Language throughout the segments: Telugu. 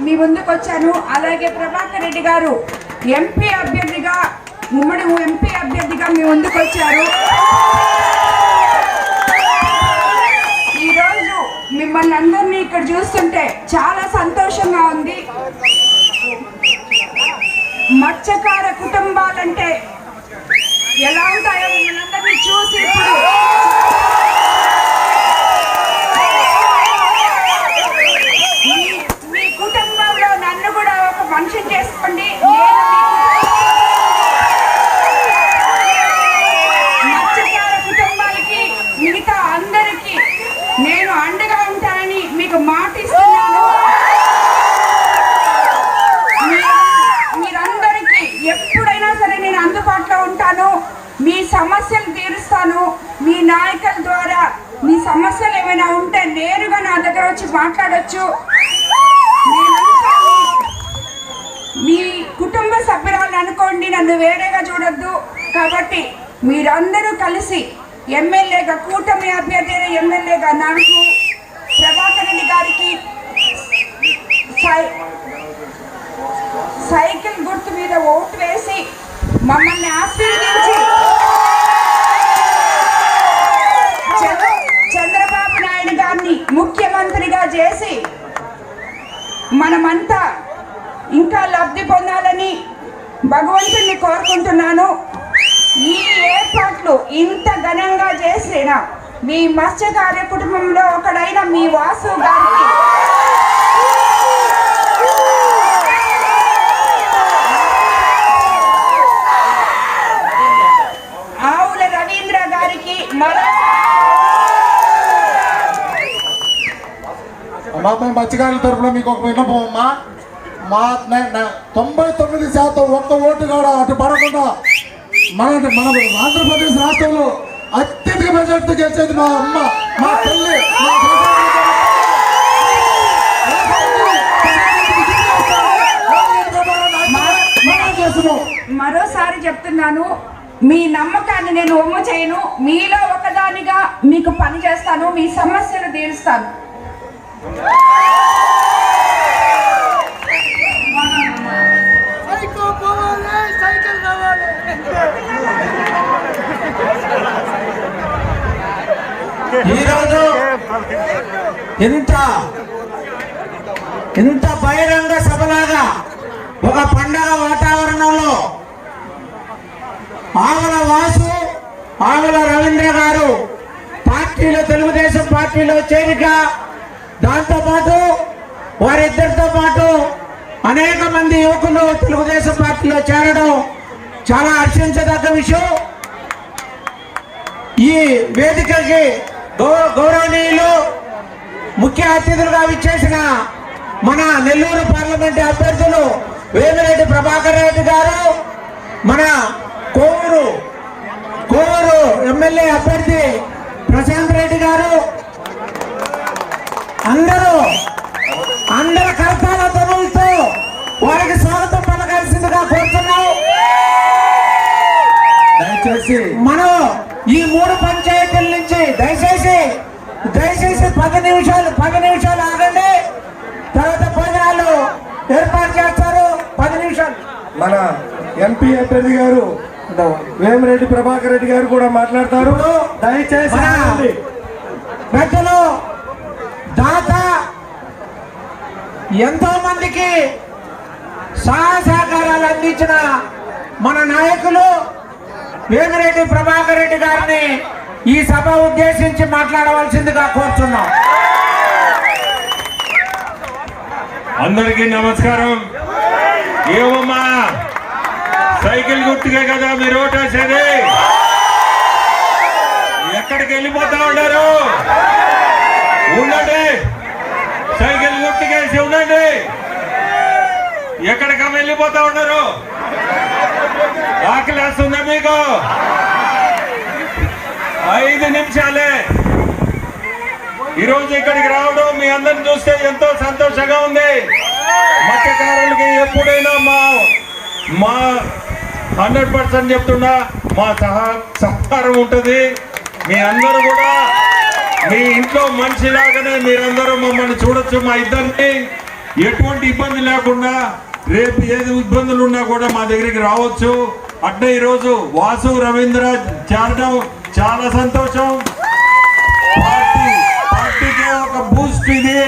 మీ ముందుకు వచ్చాను. అలాగే ప్రభాకర్ రెడ్డి గారు ఎంపీ అభ్యర్థిగా ఉమ్మడి ఎంపీ అభ్యర్థిగా మీ ముందుకు వచ్చారు. ఈరోజు మిమ్మల్ని అందరినీ ఇక్కడ చూస్తుంటే చాలా సంతోషంగా ఉంది. మత్స్యకార కుటుంబాలంటే ఎలా ఉంటాయో మిమ్మల్ని అందరినీ చూసి ఇప్పుడు మీ- మీ కుటుంబంలో నన్ను కూడా ఒక మనిషిని చేసుకోండి నేను మీ మత్స్యకార కుటుంబాలకి మిగతా అందరికీ నేను అండగా ఉంటానని మీకు మాట ఇస్తున్నాను మీ- మీరందరికీ ఎప్పుడైనా సరే నేను అందుబాటులో ఉంటాను మీ సమస్యలు తీరుస్తాను. మీ నాయకుల ద్వారా మీ సమస్యలు ఏమైనా ఉంటే నేరుగా నా దగ్గర వచ్చి మాట్లాడచ్చు. మీ- కుటుంబ సభ్యురాలు అనుకోండి నన్ను వేరేగా చూడొద్దు. కాబట్టి మీరందరూ కలిసి ఎమ్మెల్యేగా కూటమి అభ్యర్థి అయిన ఎమ్మెల్యేగా నాకు ప్రభాకర్ రెడ్డి గారికి సై- సైకిల్ గుర్తు మీద ఓటు వేసి మమ్మల్ని ఆశీర్వదించి చేసి మనమంతా ఇంకా లబ్ధి పొందాలని భగవంతుణ్ణి కోరుకుంటున్నాను. ఈ ఏర్పాట్లు ఇంత ఘనంగా చేసిన మీ మత్స్యకార్య కుటుంబంలో ఒకడైన మీ వాసు గారికి మాపై మత్స్యకారుల తరఫున మీకు ఒక విన్నపం అమ్మా. మా తొంభై తొమ్మిది శాతం ఒక్క ఓటు కూడా అటు పడకుండా మన మన ఆంధ్రప్రదేశ్ రాష్ట్రంలో అత్యధిక మెజార్టీ గెలిచేది మా అమ్మ మా తల్లి మరోసారి చెప్తున్నాను మీ నమ్మకాన్ని నేను ఒమ్ము చేయను మీలో ఒకదానిగా మీకు పని చేస్తాను మీ సమస్యలు తీరుస్తాను. ఈరోజు ఇంత ఇంత బహిరంగ సభలాగా ఒక పండగ వాతావరణంలో ఆవుల వాసు ఆవుల రవీంద్ర గారు పార్టీలో తెలుగుదేశం పార్టీలో చేరిక దాంతోపాటు వారిద్దరితో పాటు అనేక మంది యువకులు తెలుగుదేశం పార్టీలో చేరడం చాలా హర్షించదగ్గ విషయం. ఈ వేదికకి గౌరవనీయులు ముఖ్య అతిథులుగా విచ్చేసిన మన నెల్లూరు పార్లమెంట్ అభ్యర్థులు వేమిరెడ్డి ప్రభాకర్ రెడ్డి గారు మన కోవూరు కోవూరు ఎమ్మెల్యే అభ్యర్థి ప్రశాంత్ రెడ్డి గారు అందరూ అందరి కర్తాల ధ్వనులతో వారికి స్వాగతం పలకాల్సిందిగా కోరుతున్నాం. దయచేసి మనం ఈ మూడు పంచాయతీల నుంచి దయచేసి దయచేసి పది నిమిషాలు పది నిమిషాలు ఆగండి. తర్వాత భోజనాలు ఏర్పాటు చేస్తారు. పది నిమిషాలు. మన ఎంపీ అభ్యర్థి గారు వేమిరెడ్డి ప్రభాకర్ రెడ్డి గారు కూడా మాట్లాడతారు. దయచేసి మన తాత ఎంతో మందికి సహాయ సహకారాలు అందించిన మన నాయకులు వేమిరెడ్డి ప్రభాకర్ రెడ్డి గారిని ఈ సభ ఉద్దేశించి మాట్లాడవలసిందిగా కోరుతున్నాం. అందరికీ నమస్కారం. ఏమమ్మా సైకిల్ గుర్తుకే కదా మీరు ఓటేసేది? ఎక్కడికి వెళ్ళిపోతా ఉన్నారు ఉండండి సైకిల్ గుర్తుకేసి ఉండండి ఎక్కడికి వెళ్ళిపోతా ఉన్నారు? ఆకలేస్తుందా మీకు? ఐదు నిమిషాలే. ఈరోజు ఇక్కడికి రావడం మీ అందరిని చూస్తే ఎంతో సంతోషంగా ఉంది. మత్స్యకారులకి ఎప్పుడైనా మా మా హండ్రెడ్ పర్సెంట్ చెప్తున్నా మా సహా సహకారం ఉంటుంది. మీ అందరూ కూడా మీ ఇంట్లో మనిషిలాగానే మీరందరూ మమ్మల్ని చూడొచ్చు మా ఇద్దరిని. ఎటువంటి ఇబ్బంది లేకుండా రేపు ఏది ఇబ్బందులు ఉన్నా కూడా మా దగ్గరికి రావచ్చు. అట్నే ఈరోజు వాసు రవీంద్ర చేరడం చాలా సంతోషం. పార్టీ పార్టీకే ఒక బూస్ట్ ఇది.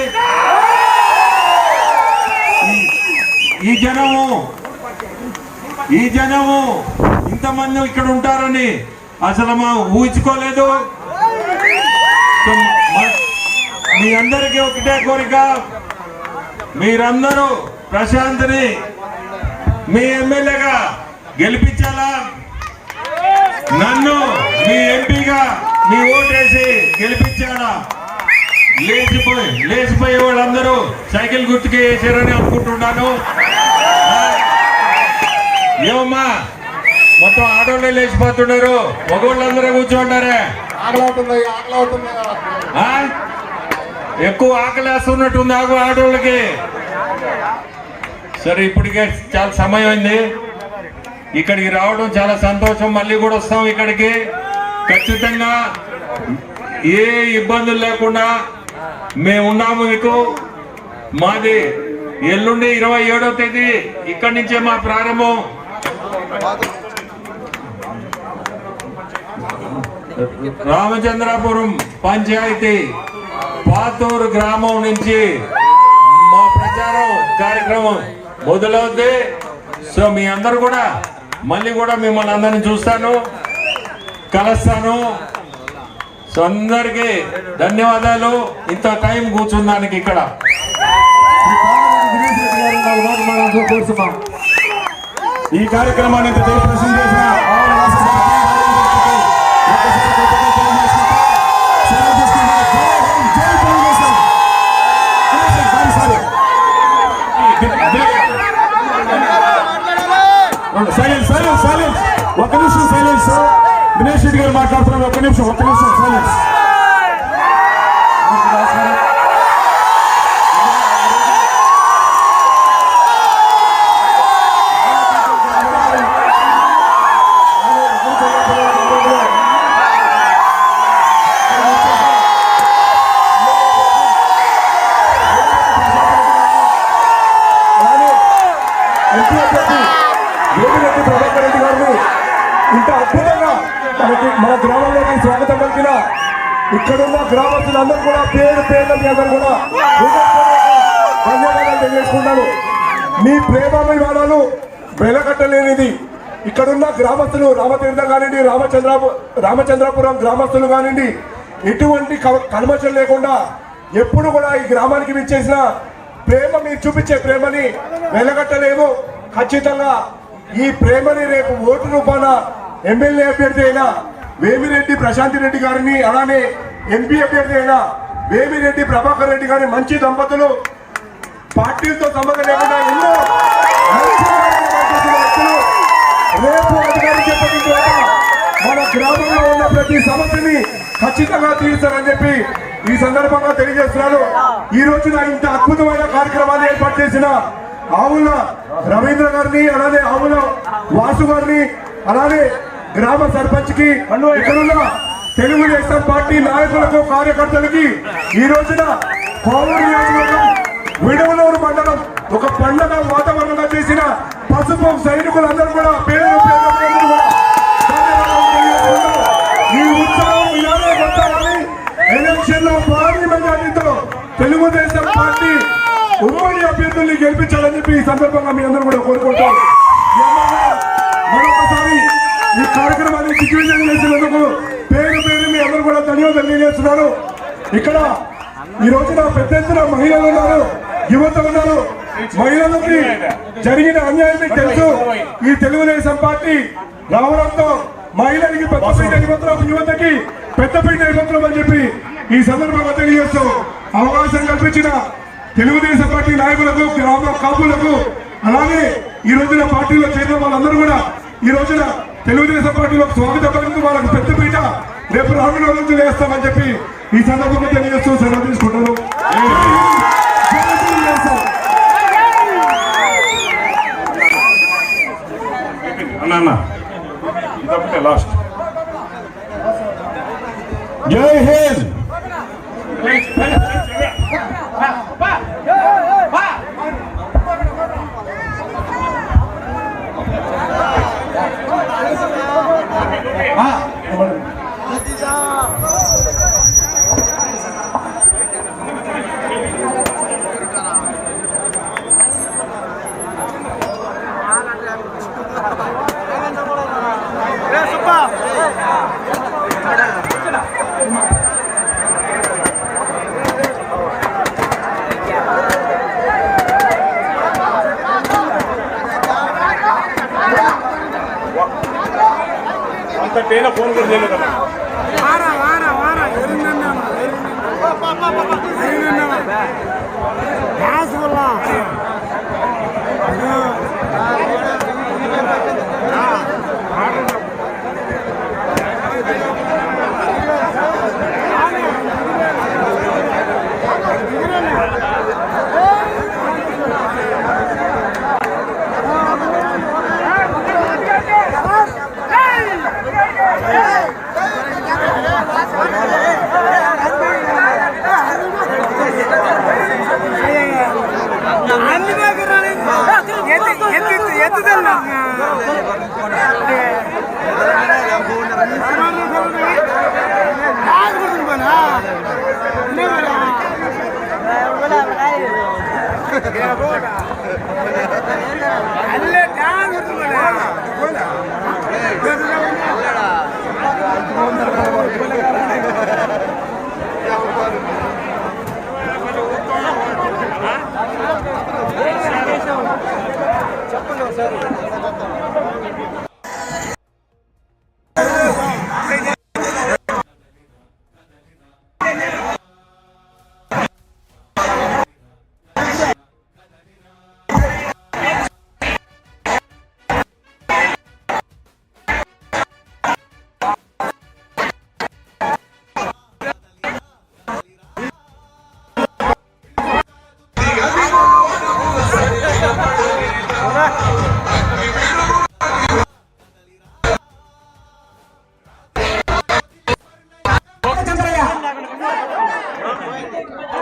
ఈ- జనము ఈ జనము ఇంతమంది ఇక్కడ ఉంటారని అసలు మా ఊహించుకోలేదు. మీ అందరికీ ఒకటే కోరిక. మీరందరూ ప్రశాంత్ని మీ ఎమ్మెల్యేగా గెలిపించాలా? నన్ను మీ ఎంపీగా మీ ఓటేసి గెలిపించాలా? లేచిపోయి లేచిపోయే వాళ్ళందరూ సైకిల్ గుర్తుకే వేసారని అనుకుంటున్నాను. ఏమమ్మా మొత్తం ఆడోళ్ళే లేచిపోతున్నారు. మగవాళ్ళందరూ ఆ? ఎక్కువ ఆకలేస్తున్నట్టుంది ఆగు ఆడోళ్ళకి. సరే ఇప్పటికే చాలా సమయం అయింది ఇక్కడికి రావడం చాలా సంతోషం. మళ్ళీ కూడా వస్తాం ఇక్కడికి. ఖచ్చితంగా ఏ ఇబ్బందులు లేకుండా మేము ఉన్నాము మీకు. మాది ఎల్లుండి ఇరవై ఏడో తేదీ ఇక్కడి నుంచే మా ప్రారంభం. రామచంద్రాపురం పంచాయతీ పాతూరు గ్రామం నుంచి మా ప్రచారం కార్యక్రమం. మొదలవుద్ది సో మీ అందరు కూడా మళ్ళీ కూడా మిమ్మల్ని అందరిని చూస్తాను కలుస్తాను. సో అందరికీ ధన్యవాదాలు. ఇంత టైం కూర్చుందానికి ఇక్కడ. ఈ కార్యక్రమాన్ని చేసిన ఒక నిమిషం సైలెన్స్ దినేష్ రెడ్డి గారు మాట్లాడుతున్నారు. ఒక నిమిషం ఒక నిమిషం సైలెన్స్ ఇక్కడున్న గ్రామస్తులందరూ కూడా పేరు పేర్ల మీ అందరూ కూడా ధన్యవాదాలు తెలియజేసుకున్నాను మీ ప్రేమాభిమానాలు వెలగట్టలేనిది. ఇక్కడున్న గ్రామస్తులు రామతీర్థం కానివ్వండి రామచంద్ర రామచంద్రపురం గ్రామస్తులు కానివ్వండి ఎటువంటి క- కల్మషం లేకుండా ఎప్పుడు కూడా ఈ గ్రామానికి విచ్చేసిన ప్రేమ మీరు చూపించే ప్రేమని వెలగట్టలేము. ఖచ్చితంగా ఈ ప్రేమని రేపు ఓటు రూపాన ఎమ్మెల్యే అభ్యర్థి అయినా వేమిరెడ్డి ప్రశాంతి రెడ్డి గారిని అలానే ఎంపీ అభ్యర్థి అయిన వేమిరెడ్డి ప్రభాకర్ రెడ్డి గారి మంచి దంపతులు పార్టీలతో సంబంధం లేకుండా ఎన్నో రేపు తర్వాత మన గ్రామంలో ఉన్న ప్రతి సమస్యని ఖచ్చితంగా తీరుస్తారని చెప్పి ఈ సందర్భంగా తెలియజేస్తున్నాను. ఈ రోజున ఇంత అద్భుతమైన కార్యక్రమాన్ని ఏర్పాటు చేసిన ఆవుల రవీంద్ర గారిని అలానే ఆవుల వాసు గారిని అలానే గ్రామ సర్పంచ్కి ఇక్కడున్న తెలుగుదేశం పార్టీ నాయకులకు కార్యకర్తలకి ఈ రోజున కోవూరు నియోజకవర్గం విడవలూరు మండలం ఒక పండగ వాతావరణంగా చేసిన పసుపు సైనికులందరూ కూడా పేరు. ఈ ఉత్సవం ఇలానే కొట్టాలని ఎలక్షన్లో భారీ మెజార్టీతో తెలుగుదేశం పార్టీ ఉమ్మడి అభ్యర్థుల్ని గెలిపించాలని చెప్పి ఈ సందర్భంగా మీ అందరూ కూడా కోరుకుంటాం ఈ అమ్మాయి మరొకసారి ఈ కార్యక్రమాన్ని దిగ్విజయం చేసినందుకు పేరు పేరు మీ అందరూ కూడా ధన్యవాదాలు తెలియజేస్తున్నారు. ఇక్కడ ఈ రోజున పెద్ద ఎత్తున మహిళలు ఉన్నారు యువత ఉన్నారు. మహిళలకి జరిగిన అన్యాయం తెలుసు. ఈ తెలుగుదేశం పార్టీ రావడంతో మహిళలకి పెద్దపీట నిబంధన యువతకి పెద్దపీట నిబంధన అని చెప్పి ఈ సందర్భంగా తెలియజేస్తూ అవకాశం కల్పించిన తెలుగుదేశం పార్టీ నాయకులకు గ్రామ కాపులకు అలాగే ఈ రోజున పార్టీలో చేరిన వాళ్ళందరూ కూడా ఈ రోజున తెలుగుదేశం పార్టీలో స్వాగతం పలుకుతూ వాళ్ళకి పెద్దపీట రేపు రానున్న రోజులు వేస్తామని చెప్పి ఈ సందర్భంగా తెలియజేస్తూ సెలవు తీసుకుంటారు లాస్ట్. జై హింద్!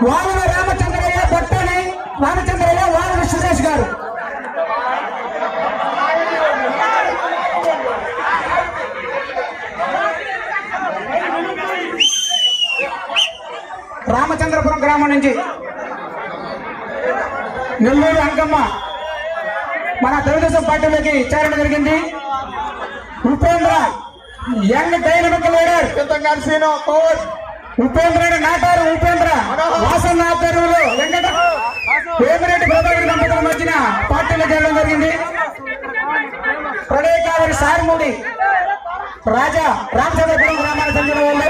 వానర రామచంద్రయ్య బొట్టని రామచంద్రయ్య వానర సురేష్ గారు. రామచంద్రపురం గ్రామం నుంచి నెల్లూరు అంకమ్మ మన తెలుగుదేశం పార్టీలోకి చేరడం జరిగింది. Upendra young dynamic leader. Upendra నాటారు ఉపేంద్ర వాసన్న ఆధ్వర్యంలో వెంకట వేమిరెడ్డి ప్రభాకర్ దంపతుల మధ్యన పార్టీలో చేరడం జరిగింది. ప్రణయ్ కావరి సారిమూడి రాజా రామచంద్రపురం గ్రామానికి చెందిన వాళ్ళు.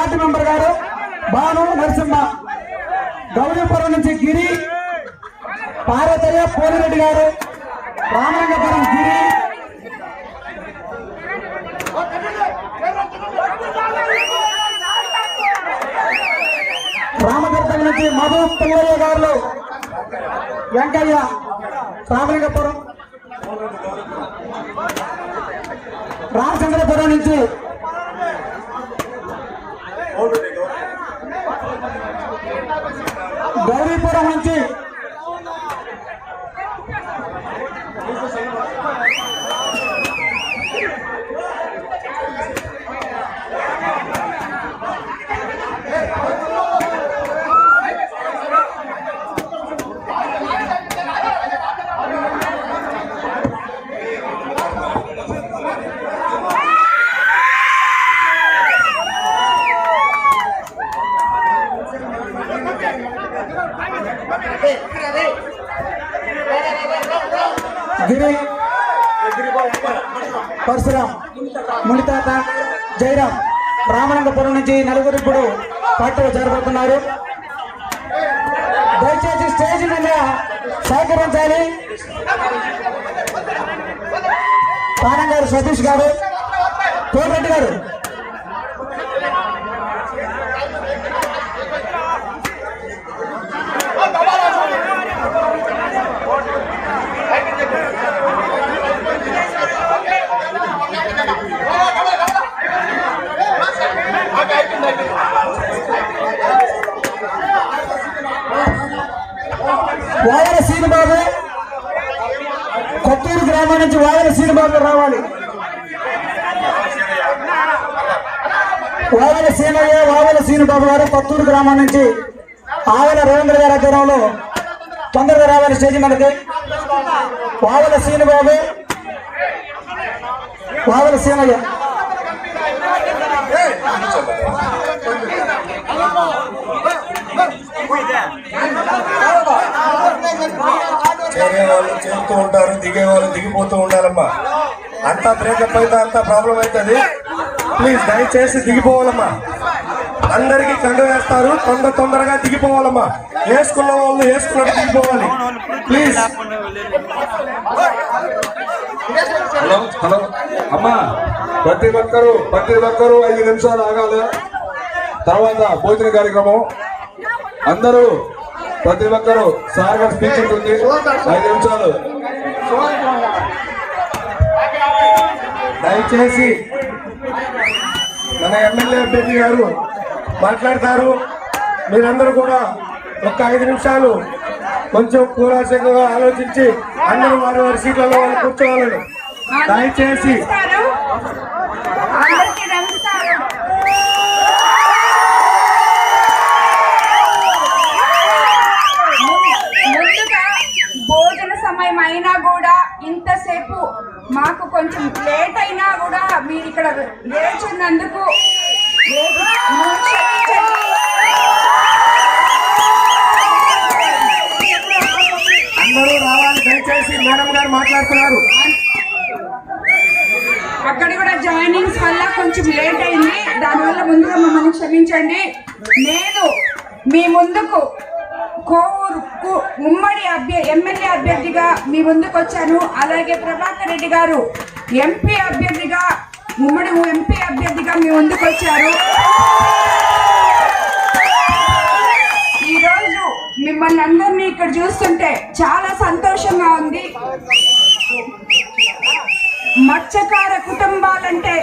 వార్డు మెంబర్ గారు భాను నరసింహ. గౌరీపురం నుంచి గిరి. పార్వతయ్య పోలిరెడ్డి గారు. రామలింగపురం గిరి. రామదుర్గం నుంచి మధు పిల్లయ్య గారు. వెంకయ్య రామలింగపురం. రామచంద్రపురం నుంచి గౌరీపురం నుంచి గిరి పరశురాం మునితాత జయరాం రామలింగపురం నుంచి నలుగురు ఇప్పుడు పార్టీలో చేరబోతున్నారు దయచేసి స్టేజ్ మీద సహకరించాలి పానం గారు సతీష్ గారు కోటిరెడ్డి గారు. వాయల సీనుబాబు కొత్తూరు గ్రామం నుంచి వావల శ్రీనిబాబు రావాలి. వావల సీనయ్య వావల శ్రీనిబాబు గారు కొత్తూరు గ్రామం నుంచి ఆవల రవీంద్ర గారి అధ్యయనంలో తొందరగా రావాలి స్టేజ్ మనకి. వావల శ్రీనిబాబు వావల సీనయ్య చేరే వాళ్ళు చేరుతూ ఉంటారు దిగే వాళ్ళు దిగిపోతూ ఉండాలమ్మా. అంతా బ్రేకప్ అయితే అంతా ప్రాబ్లం అవుతుంది. ప్లీజ్ దయచేసి దిగిపోవాలమ్మా. అందరికీ కండు వేస్తారు తొందర తొందరగా దిగిపోవాలమ్మా. వేసుకున్న వాళ్ళు వేసుకున్నట్టు దిగిపోవాలి? Please hello hello. అమ్మా ప్రతి ఒక్కరు ప్రతి ఒక్కరు ఐదు నిమిషాలు ఆగాలి. తర్వాత భోజన కార్యక్రమం. అందరూ ప్రతి ఒక్కరు సార్ గారి స్పీచ్ ఉంటుంది. ఐదు నిమిషాలు. దయచేసి మన ఎమ్మెల్యే అభ్యర్థి గారు మాట్లాడతారు. మీరందరూ కూడా ఒక ఐదు నిమిషాలు కొంచెం కూలాసంగా ఆలోచించి అందరూ వారి వారి సీట్లలో వాళ్ళు కూర్చోవాలని దయచేసి భోజన సమయం అయినా కూడా ఇంతసేపు మాకు కొంచెం లేట్ అయినా కూడా మీరు ఇక్కడ. అందరూ రావాలి దయచేసి మేడం గారు మాట్లాడుతున్నారు అక్కడ కూడా జాయినింగ్స్ వల్ల కొంచెం లేట్ అయింది దానివల్ల ముందుగా మమ్మల్ని క్షమించండి నేను మీ ముందుకు కోవూరు ఉమ్మడి అభ్య ఎమ్మెల్యే అభ్యర్థిగా మీ ముందుకు వచ్చాను. అలాగే ప్రభాకర్ రెడ్డి గారు ఎంపీ అభ్యర్థిగా ఉమ్మడి ఎంపీ అభ్యర్థిగా మీ ముందుకు వచ్చారు. ఈరోజు మిమ్మల్ని అందరినీ ఇక్కడ చూస్తుంటే చాలా సంతోషంగా ఉంది. మత్స్యకార కుటుంబాలంటే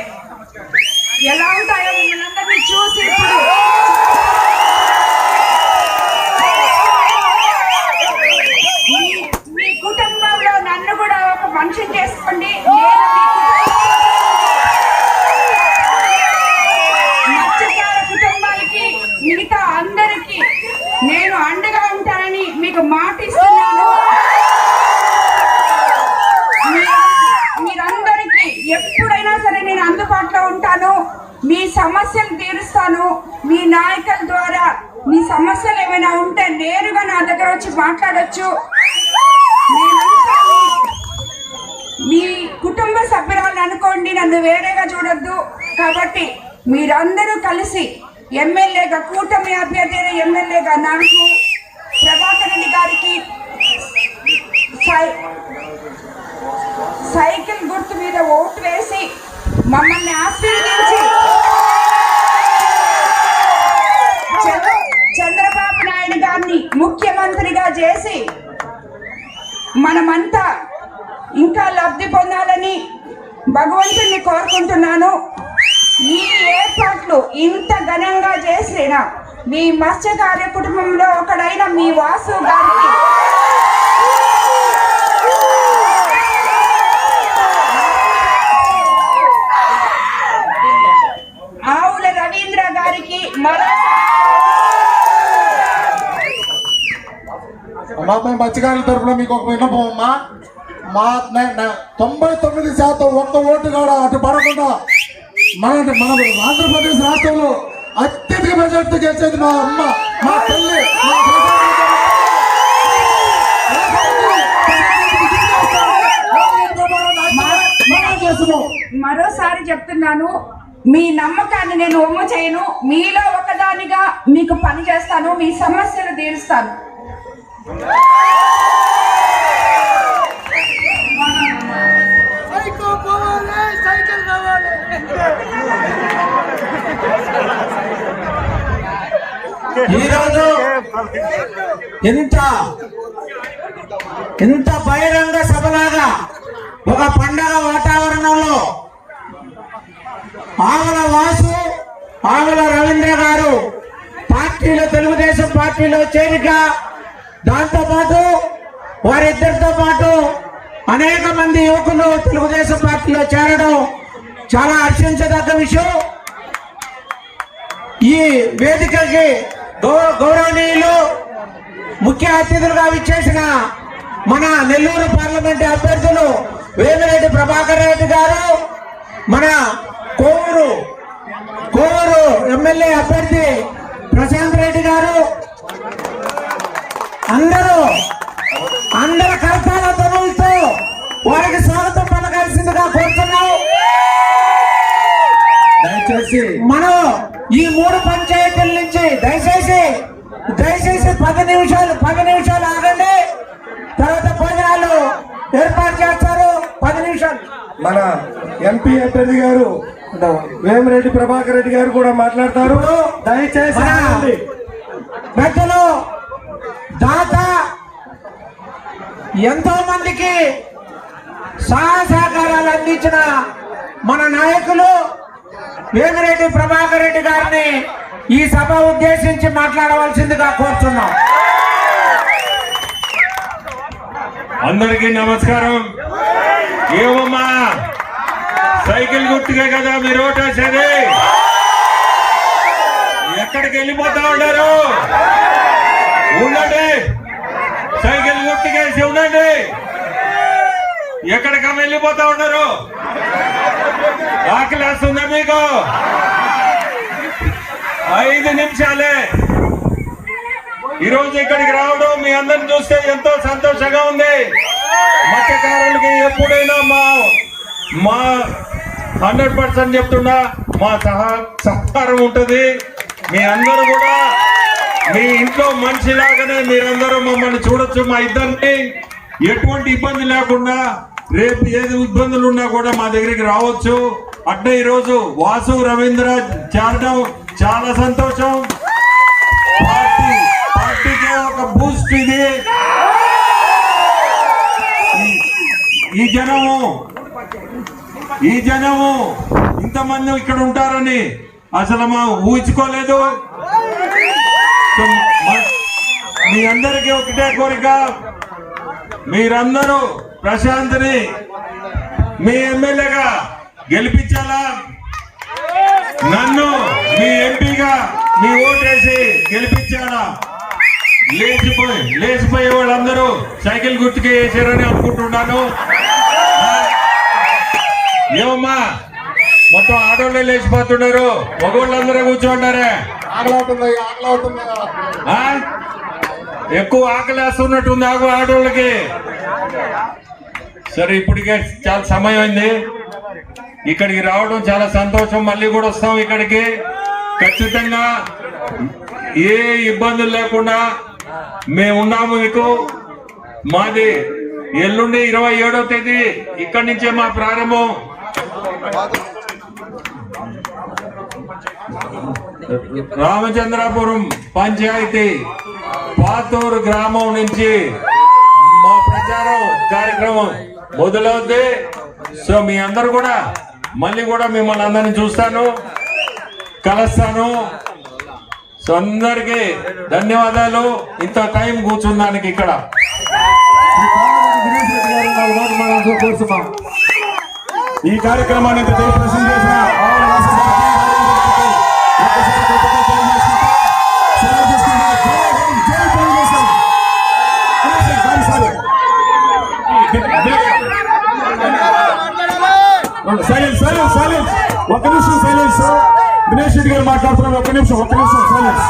ఎలా ఉంటాయో మిమ్మల్ని అందరినీ చూసి ఇప్పుడు మీ- మీ కుటుంబంలో నన్ను కూడా ఒక మనిషిని చేసుకోండి మత్స్యకార కుటుంబాలకి మిగతా అందరికీ నేను అండగా ఉంటానని మీకు మాటిస్తున్నాను. మీరందరికీ ఎప్పుడైనా సరే నేను అందుబాటులో ఉంటాను. మీ సమస్యలు తీరుస్తాను. మీ నాయకుల ద్వారా మీ సమస్యలు ఏమైనా ఉంటే నేరుగా నా దగ్గర వచ్చి మాట్లాడచ్చు. మీ కుటుంబ సభ్యురాలు అనుకోండి నన్ను వేరేగా చూడొద్దు. కాబట్టి మీరందరూ కలిసి ఎమ్మెల్యేగా కూటమి అభ్యర్థి ఎమ్మెల్యేగా నాకు ప్రభాకర్ రెడ్డి గారికి సై- సైకిల్ గుర్తు మీద ఓటు వేసి మమ్మల్ని ఆశీర్వదించి చంద్ర- చంద్రబాబు నాయుడు గారిని ముఖ్యమంత్రిగా చేసి మనమంతా ఇంకా లబ్ధి పొందాలని భగవంతుని కోరుకుంటున్నాను. ఈ ఏర్పాట్లు ఇంత ఘనంగా చేసిన మీ మత్స్యకార్య కుటుంబంలో ఒకడైన మీ వాసు గారికి ఆవుల రవీంద్ర గారికి మరో మత్స్యకారుల తరఫున మీకు ఒక విన్నపం అమ్మా. మా తొంభై తొమ్మిది శాతం ఒక్క ఓటు కూడా అటు పడకుండా మన మన ఆంధ్రప్రదేశ్ రాష్ట్రంలో అత్యధిక మెజార్టీ గెలిచేది మా అమ్మ మా తల్లి మరోసారి చెప్తున్నాను మీ నమ్మకాన్ని నేను ఒమ్ము చేయను మీలో ఒకదానిగా మీకు పని చేస్తాను మీ సమస్యలు తీరుస్తాను. ఈరోజు ఎంత? ఎంత బహిరంగ సభలాగా ఒక పండగ వాతావరణంలో ఆవుల వాసు ఆవుల రవీంద్ర గారు పార్టీలో తెలుగుదేశం పార్టీలో చేరిక దాంతో పాటు వారిద్దరితో పాటు అనేక మంది యువకులు తెలుగుదేశం పార్టీలో చేరడం చాలా హర్షించదగ్గ విషయం. ఈ వేదికకి గౌ- గౌరవనీయులు ముఖ్య అతిథులుగా విచ్చేసిన మన నెల్లూరు పార్లమెంట్ అభ్యర్థులు వేమిరెడ్డి ప్రభాకర్ రెడ్డి గారు మన కోవూరు కోవూరు ఎమ్మెల్యే అభ్యర్థి ప్రశాంత్ రెడ్డి గారు. అందరూ అందరి కల్పాల వారికి స్వాగతం మనం ఈ మూడు పంచాయతీల నుంచి దయచేసి దయచేసి పది నిమిషాలు పది నిమిషాలు ఆగండి. తర్వాత భోజనాలు ఏర్పాటు చేస్తారు. పది నిమిషాలు. మన ఎంపీ అభ్యర్థి గారు వేమిరెడ్డి ప్రభాకర్ రెడ్డి గారు కూడా మాట్లాడతారు. దయచేసి. పెద్దలు దాత ఎంతో మందికి సహాయ సహకారాలు అందించిన మన నాయకులు వేమిరెడ్డి ప్రభాకర్ రెడ్డి గారిని ఈ సభ ఉద్దేశించి మాట్లాడవలసిందిగా కోరుతున్నాం. అందరికీ నమస్కారం. ఏమమ్మా సైకిల్ గుర్తుకే కదా మీరు ఓటేసేది ఎక్కడికి వెళ్ళిపోతా ఉన్నారు? ఉండండి. సైకిల్ గుర్తుకేసి ఉండండి. ఎక్కడికి వెళ్ళిపోతా ఉన్నారు? ఆకలి మీకు ఐదు నిమిషాలే. ఈ రోజు ఇక్కడికి రావడం మీ అందరిని చూస్తే ఎంతో సంతోషంగా ఉంది. మత్స్యకారులకి ఎప్పుడైనా మా మా హండ్రెడ్ పర్సెంట్ చెప్తున్నా మా సహా సహకారం ఉంటుంది. మీ అందరూ కూడా మీ ఇంట్లో మనిషిలాగానే మీరందరూ మమ్మల్ని చూడొచ్చు మా ఇద్దరిని. ఎటువంటి ఇబ్బంది లేకుండా రేపు ఏది ఇబ్బందులు ఉన్నా కూడా మా దగ్గరికి రావచ్చు. అట్నే ఈరోజు వాసు రవీంద్ర చేరడం చాలా సంతోషం. పార్టీ పార్టీకే ఒక బూస్ట్ ఇది. ఈ- జనము ఈ జనము ఇంతమంది ఇక్కడ ఉంటారని అసలు మా ఊహించుకోలేదు. మీ అందరికీ ఒకటే కోరిక. మీరందరూ ప్రశాంత్ని మీ ఎమ్మెల్యేగా గెలిపించాలా? నన్ను మీ ఎంపీగా మీ ఓటేసి గెలిపించాడా లేచిపోయి లేచిపోయే వాళ్ళందరూ సైకిల్ గుర్తుకే వేసారని అనుకుంటున్నాను? ఏమమ్మా మొత్తం ఆడోళ్ళే లేచిపోతున్నారు. మగవాళ్ళందరూ కూర్చోండారే? ఎక్కువ ఆకలి వేస్తున్నట్టుంది ఆగు ఆడోళ్ళకి సరే ఇప్పటికే చాలా సమయం అయింది ఇక్కడికి రావడం చాలా సంతోషం. మళ్ళీ కూడా వస్తాం ఇక్కడికి. ఖచ్చితంగా ఏ ఇబ్బందులు లేకుండా మేము ఉన్నాము మీకు. మాది ఎల్లుండి ఇరవై ఏడో తేదీ ఇక్కడి నుంచే మా ప్రారంభం. రామచంద్రాపురం పంచాయతీ పాతూరు గ్రామం నుంచి మా ప్రచారం కార్యక్రమం. మొదలవుద్ది. సో మీ అందరు కూడా మళ్ళీ కూడా మిమ్మల్ని అందరిని చూస్తాను కలుస్తాను. సో అందరికి ధన్యవాదాలు. ఇంత టైం కూర్చున్నానికి ఇక్కడ. ఈ కార్యక్రమాన్ని ఇంత ఒక నిమిషం సైలెన్స్ దినేష్ రెడ్డి గారు మాట్లాడుతున్నారు. ఒక నిమిషం ఒక నిమిషం సైలెన్స్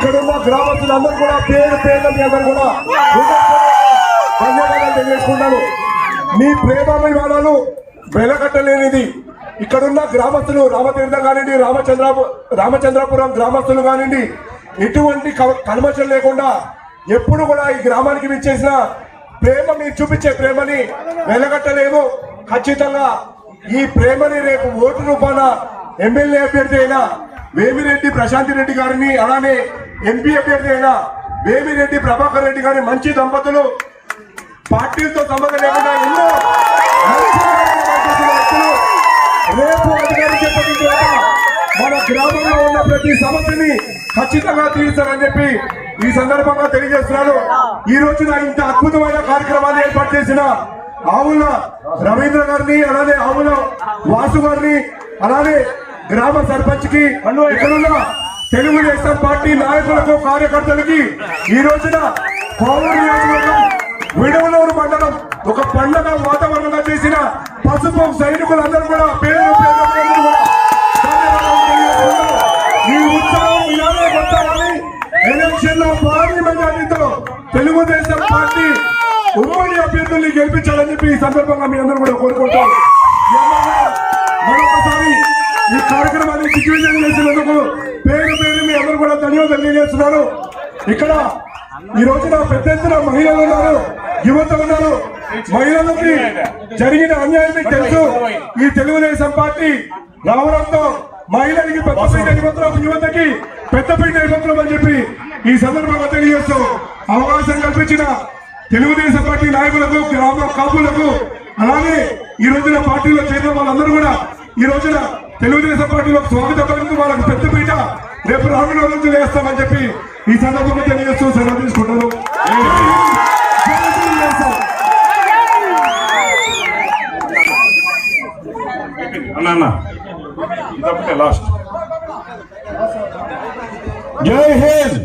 ఇక్కడున్న గ్రామస్తులందరూ కూడా పేరు పేర్ల మీ అందరూ కూడా ధన్యవాదాలు తెలియజేసుకుంటాను. మీ ప్రేమాభిమానాలు వెలగట్టలేనిది ఇక్కడున్న గ్రామస్తులు రామతీర్థం కానివ్వండి రామచంద్ర రామచంద్రపురం గ్రామస్తులు కానివ్వండి ఎటువంటి క- కల్మషం లేకుండా ఎప్పుడు కూడా ఈ గ్రామానికి విచ్చేసిన ప్రేమ మీరు చూపించే ప్రేమని వెలగట్టలేము ఖచ్చితంగా ఈ ప్రేమని రేపు ఓటు రూపాన ఎమ్మెల్యే అభ్యర్థి అయిన వేమిరెడ్డి ప్రశాంతి రెడ్డి గారిని అలానే ఎంపీ అభ్యర్థి అయిన వేమిరెడ్డి ప్రభాకర్ రెడ్డి గారి మంచి దంపతులు పార్టీలతో సంబంధం లేకుండా ఎన్నో రేపు మన గ్రామంలో ఉన్న ప్రతి సమస్యని ఖచ్చితంగా తీరుస్తారని చెప్పి ఈ సందర్భంగా తెలియజేస్తున్నాను. ఈ రోజున ఇంత అద్భుతమైన కార్యక్రమాన్ని ఏర్పాటు చేసిన ఆవుల రవీంద్ర గారిని అలానే ఆవుల వాసు గారిని అలానే గ్రామ సర్పంచ్కి ఇక్కడున్న తెలుగుదేశం పార్టీ నాయకులకు కార్యకర్తలకి ఈ రోజున కోవూరు నియోజకవర్గం విడవలూరు మండలం ఒక పండగ వాతావరణంగా చేసిన పసుపు సైనికులందరూ కూడా పేరు పేరు ఈ ఉత్సవం ఇలానే కొట్టాలని ఎలక్షన్లో భారీ మెజార్టీతో తెలుగుదేశం పార్టీ ఉమ్మడి అభ్యర్థుల్ని గెలిపించాలని చెప్పి ఈ సందర్భంగా మీ అందరూ కూడా కోరుకుంటారు మరొకసారి ఈ కార్యక్రమాన్ని దిగ్విజయం చేసినందుకు తెలియజేస్తున్నాను ఇక్కడ ఈ రోజున పెద్ద ఎత్తున మహిళలు ఉన్నారు యువత ఉన్నారు. మహిళలకి జరిగిన అన్యాయం మీకు తెలుసు. ఈ తెలుగుదేశం పార్టీ రావడంతో మహిళలకి పెద్దపీట యువతకి పెద్దపీట నిబంధనం అని చెప్పి ఈ సందర్భంగా తెలియజేస్తూ అవకాశం కల్పించిన తెలుగుదేశం పార్టీ నాయకులకు గ్రామ కాపులకు అలాగే ఈ రోజున పార్టీలో చేరిన వాళ్ళందరూ కూడా ఈ రోజున తెలుగుదేశం పార్టీలో స్వాగతం పలుకుతూ వాళ్ళకు పెద్దపీట రేపు రానున్న రోజులు వేస్తామని చెప్పి ఈ సందర్భంగా తెలియజేస్తూ సెలవు తీసుకుంటారు అన్న ఇదొకటే లాస్ట్ జై హింద్!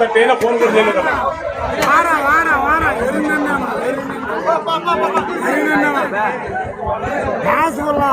అంత తేన ఫోన్ కూడా చేయలేదు వారా వారా వారా ఎరుందన్నామా ఎరుందన్నామా గ్యాస్ వల్ల